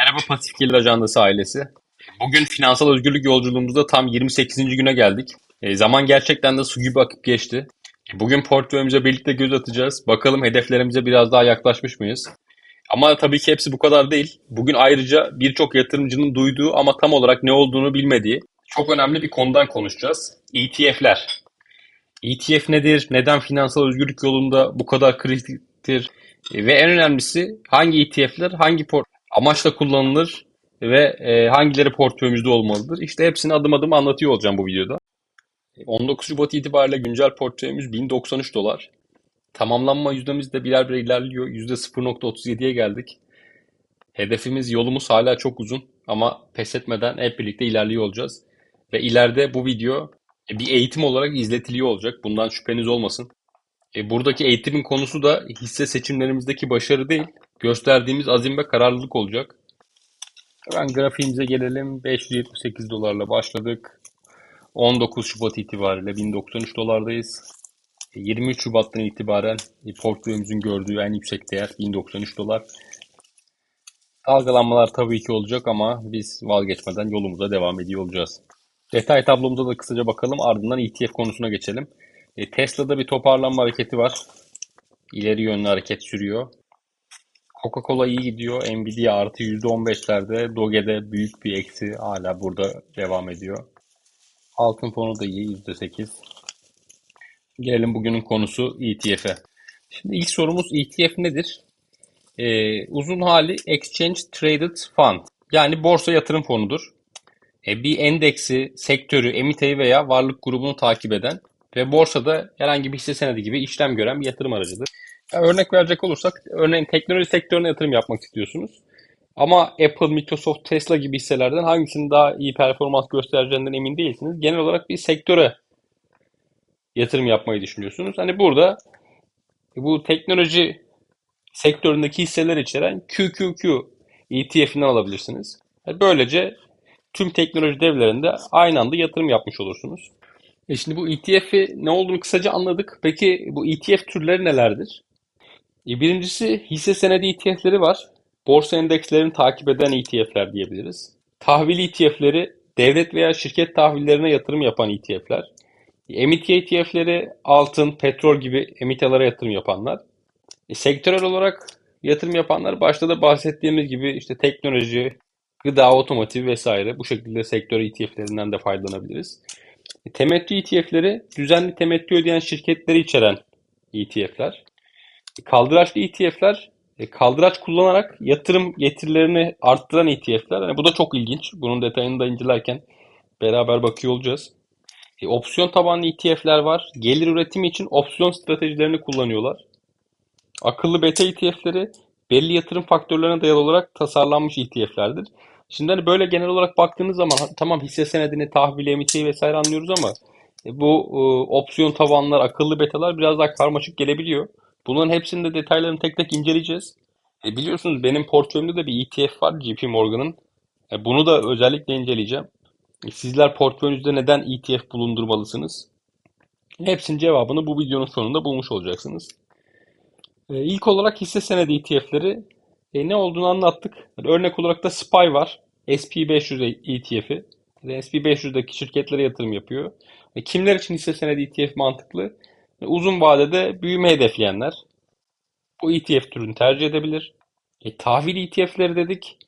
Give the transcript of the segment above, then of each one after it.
Merhaba Pasif Gelir Ajandası ailesi. Bugün finansal özgürlük yolculuğumuzda tam 28. güne geldik. E, zaman gerçekten de su gibi akıp geçti. E, Bugün portföyümüze birlikte göz atacağız. Bakalım hedeflerimize biraz daha yaklaşmış mıyız? Ama tabii ki hepsi bu kadar değil. Bugün ayrıca birçok yatırımcının duyduğu ama tam olarak ne olduğunu bilmediği çok önemli bir konudan konuşacağız. ETF'ler. ETF nedir? Neden finansal özgürlük yolunda bu kadar kritiktir? E, Ve en önemlisi hangi ETF'ler hangi port amaçla kullanılır ve e, hangileri portföyümüzde olmalıdır? İşte hepsini adım adım anlatıyor olacağım bu videoda. 19 Şubat itibariyle güncel portföyümüz 1093 dolar. Tamamlanma yüzdemiz de birer birer ilerliyor. %0.37'ye geldik. Hedefimiz, yolumuz hala çok uzun ama pes etmeden hep birlikte ilerliyor olacağız. Ve ileride bu video e, bir eğitim olarak izletiliyor olacak. Bundan şüpheniz olmasın. E, buradaki eğitimin konusu da hisse seçimlerimizdeki başarı değil, gösterdiğimiz azim ve kararlılık olacak. Hemen grafiğimize gelelim. 578 dolarla başladık. 19 Şubat itibariyle 1093 dolardayız. E, 23 Şubat'tan itibaren e, portföyümüzün gördüğü en yüksek değer 1093 dolar. Dalgalanmalar tabii ki olacak ama biz vazgeçmeden yolumuza devam ediyor olacağız. Detay tablomuza da kısaca bakalım. Ardından ETF konusuna geçelim. E, Tesla'da bir toparlanma hareketi var. İleri yönlü hareket sürüyor. Coca-Cola iyi gidiyor. Nvidia artı %15'lerde. Doge'de büyük bir eksi hala burada devam ediyor. Altın fonu da iyi %8. Gelelim bugünün konusu ETF'e. Şimdi ilk sorumuz ETF nedir? Ee, uzun hali Exchange Traded Fund. Yani borsa yatırım fonudur. E, bir endeksi, sektörü, emiteyi veya varlık grubunu takip eden ve borsada herhangi bir hisse senedi gibi işlem gören bir yatırım aracıdır. Ya örnek verecek olursak, örneğin teknoloji sektörüne yatırım yapmak istiyorsunuz. Ama Apple, Microsoft, Tesla gibi hisselerden hangisinin daha iyi performans göstereceğinden emin değilsiniz. Genel olarak bir sektöre yatırım yapmayı düşünüyorsunuz. Hani burada bu teknoloji sektöründeki hisseler içeren QQQ ETF'ini alabilirsiniz. Yani Böylece tüm teknoloji devlerinde aynı anda yatırım yapmış olursunuz. E şimdi bu ETF'i ne olduğunu kısaca anladık. Peki bu ETF türleri nelerdir? E birincisi hisse senedi ETF'leri var. Borsa endekslerini takip eden ETF'ler diyebiliriz. Tahvil ETF'leri devlet veya şirket tahvillerine yatırım yapan ETF'ler. Emtia ETF'leri altın, petrol gibi emitialara yatırım yapanlar. E, sektörel olarak yatırım yapanlar başta da bahsettiğimiz gibi işte teknoloji, gıda, otomotiv vesaire bu şekilde sektör ETF'lerinden de faydalanabiliriz. Temettü ETF'leri düzenli temettü ödeyen şirketleri içeren ETF'ler. Kaldıraçlı ETF'ler e, kaldıraç kullanarak yatırım getirilerini arttıran ETF'ler. Yani bu da çok ilginç. Bunun detayını da incelerken beraber bakıyor olacağız. E, opsiyon tabanlı ETF'ler var. Gelir üretimi için opsiyon stratejilerini kullanıyorlar. Akıllı beta ETF'leri belli yatırım faktörlerine dayalı olarak tasarlanmış ETF'lerdir. Şimdi hani böyle genel olarak baktığınız zaman tamam hisse senedini, tahvili, emitiyi vesaire anlıyoruz ama e, bu e, opsiyon tabanlar, akıllı betalar biraz daha karmaşık gelebiliyor. Bunların hepsinin de detaylarını tek tek inceleyeceğiz. E, biliyorsunuz benim portföyümde de bir ETF var JP Morgan'ın. E, bunu da özellikle inceleyeceğim. E, sizler portföyünüzde neden ETF bulundurmalısınız? Hepsinin cevabını bu videonun sonunda bulmuş olacaksınız. E, İlk olarak hisse senedi ETF'leri e, ne olduğunu anlattık. Örnek olarak da SPY var. SP500 ETF'i. Yani SP500'deki şirketlere yatırım yapıyor. E, kimler için hisse senedi ETF mantıklı? E, uzun vadede büyüme hedefleyenler bu ETF türünü tercih edebilir. E, tahvil ETF'leri dedik.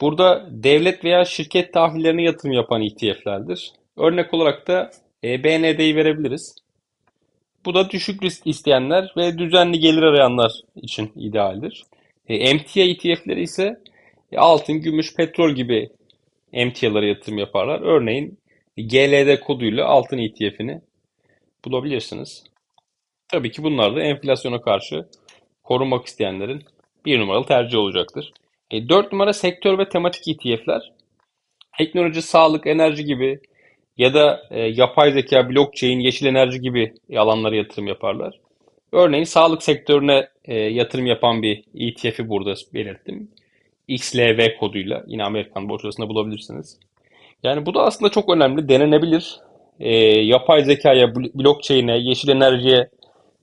Burada devlet veya şirket tahvillerine yatırım yapan ETF'lerdir. Örnek olarak da e, BND'yi verebiliriz. Bu da düşük risk isteyenler ve düzenli gelir arayanlar için idealdir. E, emtia ETF'leri ise e, altın, gümüş, petrol gibi emtialara yatırım yaparlar. Örneğin GLD koduyla altın ETF'ini bulabilirsiniz. Tabii ki bunlar da enflasyona karşı korunmak isteyenlerin bir numaralı tercih olacaktır. E, 4 numara sektör ve tematik ETF'ler. Teknoloji, sağlık, enerji gibi ya da e, yapay zeka, blockchain, yeşil enerji gibi alanlara yatırım yaparlar. Örneğin sağlık sektörüne e, yatırım yapan bir ETF'i burada belirttim. XLV koduyla yine Amerikan borsasında bulabilirsiniz. Yani bu da aslında çok önemli, denenebilir. E, yapay zekaya, bl- blockchain'e, yeşil enerjiye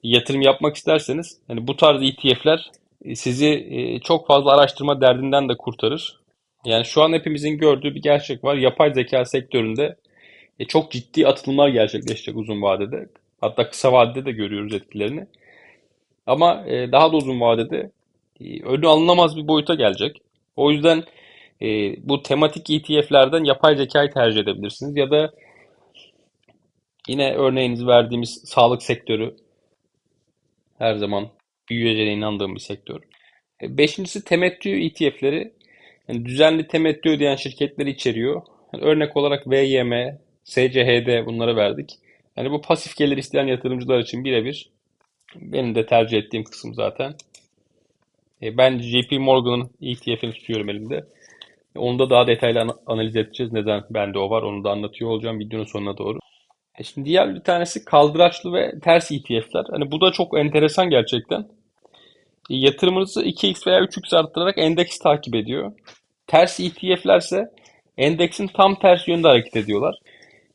yatırım yapmak isterseniz hani bu tarz ETF'ler e, sizi e, çok fazla araştırma derdinden de kurtarır. Yani şu an hepimizin gördüğü bir gerçek var. Yapay zeka sektöründe e, çok ciddi atılımlar gerçekleşecek uzun vadede. Hatta kısa vadede de görüyoruz etkilerini. Ama e, daha da uzun vadede e, önü alınamaz bir boyuta gelecek. O yüzden e, bu tematik ETF'lerden yapay zekayı tercih edebilirsiniz. Ya da yine örneğinizi verdiğimiz sağlık sektörü her zaman büyüyeceğine inandığım bir sektör. E, Beşincisi temettü ETF'leri. Yani düzenli temettü ödeyen şirketleri içeriyor. Yani örnek olarak VYM, SCHD bunları verdik. Yani bu pasif gelir isteyen yatırımcılar için birebir. Benim de tercih ettiğim kısım zaten. E, ben JP Morgan'ın ETF'ini tutuyorum elimde. E, Onu da daha detaylı ana- analiz edeceğiz. Neden bende o var onu da anlatıyor olacağım videonun sonuna doğru. E şimdi diğer bir tanesi kaldıraçlı ve ters ETF'ler. Hani bu da çok enteresan gerçekten. E, yatırımınızı 2x veya 3x arttırarak endeks takip ediyor. Ters ETF'ler ise endeksin tam tersi yönde hareket ediyorlar.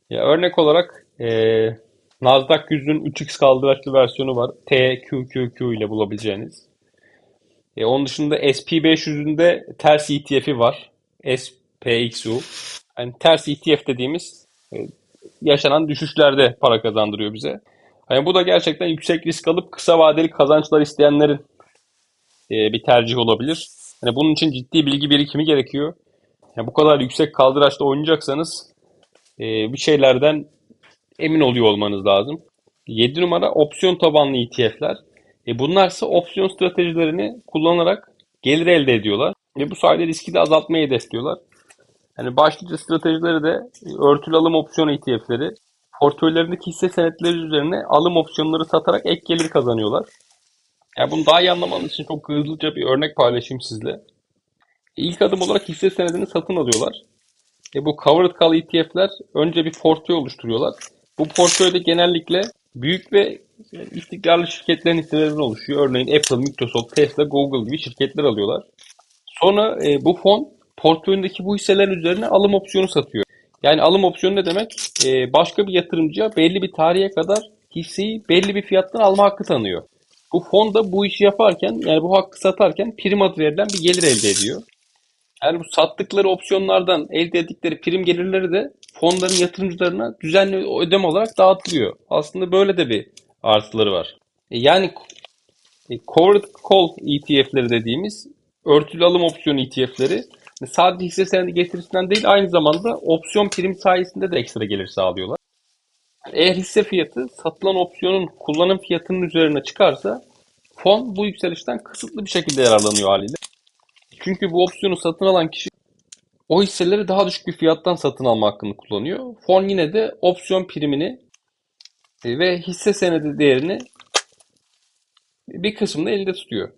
Ya örnek olarak Nasdaq 100'ün 3x kaldıraçlı versiyonu var. TQQQ ile bulabileceğiniz. E, onun dışında SP500'ün de ters ETF'i var. SPXU. Yani ters ETF dediğimiz e, yaşanan düşüşlerde para kazandırıyor bize. Yani bu da gerçekten yüksek risk alıp kısa vadeli kazançlar isteyenlerin e, bir tercih olabilir. Yani bunun için ciddi bilgi birikimi gerekiyor. Yani bu kadar yüksek kaldıraçta oynayacaksanız e, bir şeylerden emin oluyor olmanız lazım. 7 numara opsiyon tabanlı ETF'ler. E bunlarsa opsiyon stratejilerini kullanarak gelir elde ediyorlar. Ve bu sayede riski de azaltmayı hedefliyorlar. Yani başlıca stratejileri de örtülü alım opsiyon ETF'leri. Portföylerindeki hisse senetleri üzerine alım opsiyonları satarak ek gelir kazanıyorlar. Yani bunu daha iyi anlamanız için çok hızlıca bir örnek paylaşayım sizle. İlk adım olarak hisse senedini satın alıyorlar. E bu covered call ETF'ler önce bir portföy oluşturuyorlar. Bu portföyde genellikle büyük ve istikrarlı şirketlerin hisselerinden oluşuyor. Örneğin Apple, Microsoft, Tesla, Google gibi şirketler alıyorlar. Sonra e, bu fon portföyündeki bu hisselerin üzerine alım opsiyonu satıyor. Yani alım opsiyonu ne demek? E, başka bir yatırımcıya belli bir tarihe kadar hisseyi belli bir fiyattan alma hakkı tanıyor. Bu fon da bu işi yaparken yani bu hakkı satarken prim adı verilen bir gelir elde ediyor. Yani bu sattıkları opsiyonlardan elde ettikleri prim gelirleri de fonların yatırımcılarına düzenli ödeme olarak dağıtılıyor. Aslında böyle de bir artıları var. E, Yani e, covered call ETF'leri dediğimiz örtülü alım opsiyonu ETF'leri sadece hisse senedi getirisinden değil aynı zamanda opsiyon prim sayesinde de ekstra gelir sağlıyorlar. Eğer hisse fiyatı satılan opsiyonun kullanım fiyatının üzerine çıkarsa fon bu yükselişten kısıtlı bir şekilde yararlanıyor haliyle. Çünkü bu opsiyonu satın alan kişi o hisseleri daha düşük bir fiyattan satın alma hakkını kullanıyor. Fon yine de opsiyon primini e, ve hisse senedi değerini bir kısmını elde tutuyor.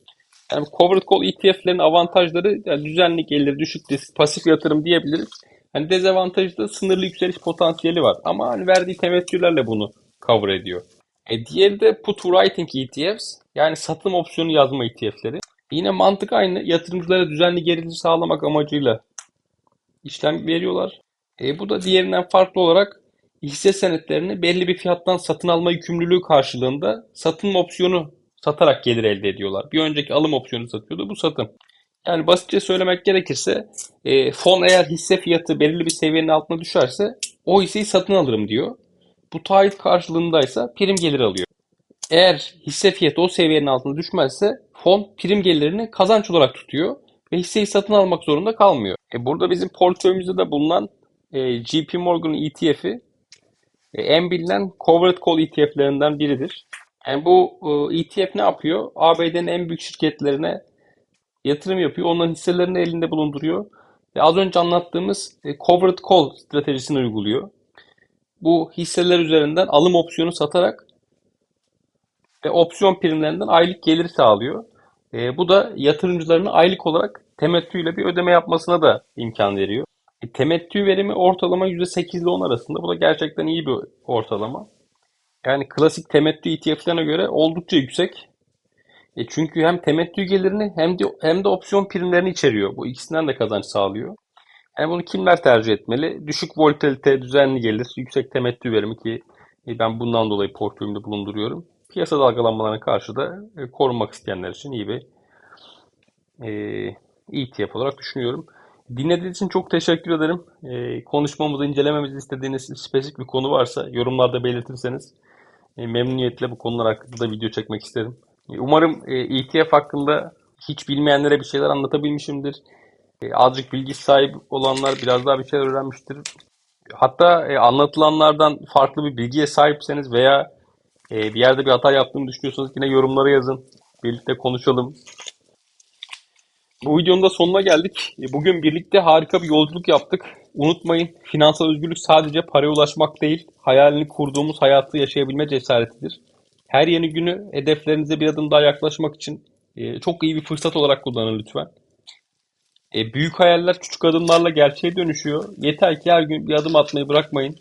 Yani covered call ETF'lerin avantajları yani düzenli gelir, düşük risk, pasif yatırım diyebiliriz. Hani dezavantajı da sınırlı yükseliş potansiyeli var. Ama hani verdiği temettülerle bunu cover ediyor. E diğeri de put writing ETFs yani satım opsiyonu yazma ETF'leri. Yine mantık aynı. Yatırımcılara düzenli gelir sağlamak amacıyla işlem veriyorlar. E, bu da diğerinden farklı olarak hisse senetlerini belli bir fiyattan satın alma yükümlülüğü karşılığında satın opsiyonu satarak gelir elde ediyorlar. Bir önceki alım opsiyonu satıyordu, bu satım. Yani basitçe söylemek gerekirse e, fon eğer hisse fiyatı belirli bir seviyenin altına düşerse o hisseyi satın alırım diyor. Bu taahhüt karşılığındaysa prim gelir alıyor. Eğer hisse fiyatı o seviyenin altına düşmezse fon prim gelirini kazanç olarak tutuyor ve hisseyi satın almak zorunda kalmıyor. E burada bizim portföyümüzde de bulunan e, JP Morgan ETF'i e, en bilinen covered call ETF'lerinden biridir. Yani bu e, ETF ne yapıyor? ABD'nin en büyük şirketlerine yatırım yapıyor. Onların hisselerini elinde bulunduruyor. Ve az önce anlattığımız e, covered call stratejisini uyguluyor. Bu hisseler üzerinden alım opsiyonu satarak ve opsiyon primlerinden aylık gelir sağlıyor. E, bu da yatırımcıların aylık olarak temettüyle bir ödeme yapmasına da imkan veriyor. E, temettü verimi ortalama %8 ile 10 arasında. Bu da gerçekten iyi bir ortalama. Yani klasik temettü ETF'lerine göre oldukça yüksek. E, çünkü hem temettü gelirini hem de hem de opsiyon primlerini içeriyor. Bu ikisinden de kazanç sağlıyor. Yani bunu kimler tercih etmeli? Düşük volatilite, düzenli gelir, yüksek temettü verimi ki e, ben bundan dolayı portföyümde bulunduruyorum. Piyasa dalgalanmalarına karşı da e, korunmak isteyenler için iyi bir e, ETF olarak düşünüyorum. Dinlediğiniz için çok teşekkür ederim. Ee, konuşmamızı, incelememizi istediğiniz spesifik bir konu varsa yorumlarda belirtirseniz e, memnuniyetle bu konular hakkında da video çekmek isterim. E, umarım e, ETF hakkında hiç bilmeyenlere bir şeyler anlatabilmişimdir. E, azıcık bilgi sahibi olanlar biraz daha bir şeyler öğrenmiştir. Hatta e, anlatılanlardan farklı bir bilgiye sahipseniz veya e, bir yerde bir hata yaptığımı düşünüyorsanız yine yorumlara yazın. Birlikte konuşalım. Bu videonun da sonuna geldik. E, Bugün birlikte harika bir yolculuk yaptık. Unutmayın, finansal özgürlük sadece paraya ulaşmak değil, hayalini kurduğumuz hayatı yaşayabilme cesaretidir. Her yeni günü hedeflerinize bir adım daha yaklaşmak için e, çok iyi bir fırsat olarak kullanın lütfen. E, büyük hayaller küçük adımlarla gerçeğe dönüşüyor. Yeter ki her gün bir adım atmayı bırakmayın.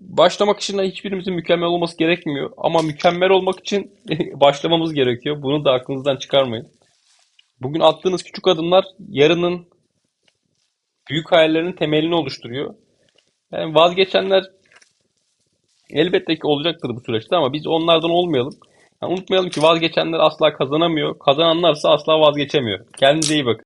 Başlamak için hiçbirimizin mükemmel olması gerekmiyor. Ama mükemmel olmak için başlamamız gerekiyor. Bunu da aklınızdan çıkarmayın. Bugün attığınız küçük adımlar yarının büyük hayallerinin temelini oluşturuyor. Yani vazgeçenler elbette ki olacaktır bu süreçte ama biz onlardan olmayalım. Yani unutmayalım ki vazgeçenler asla kazanamıyor. Kazananlarsa asla vazgeçemiyor. Kendinize iyi bakın.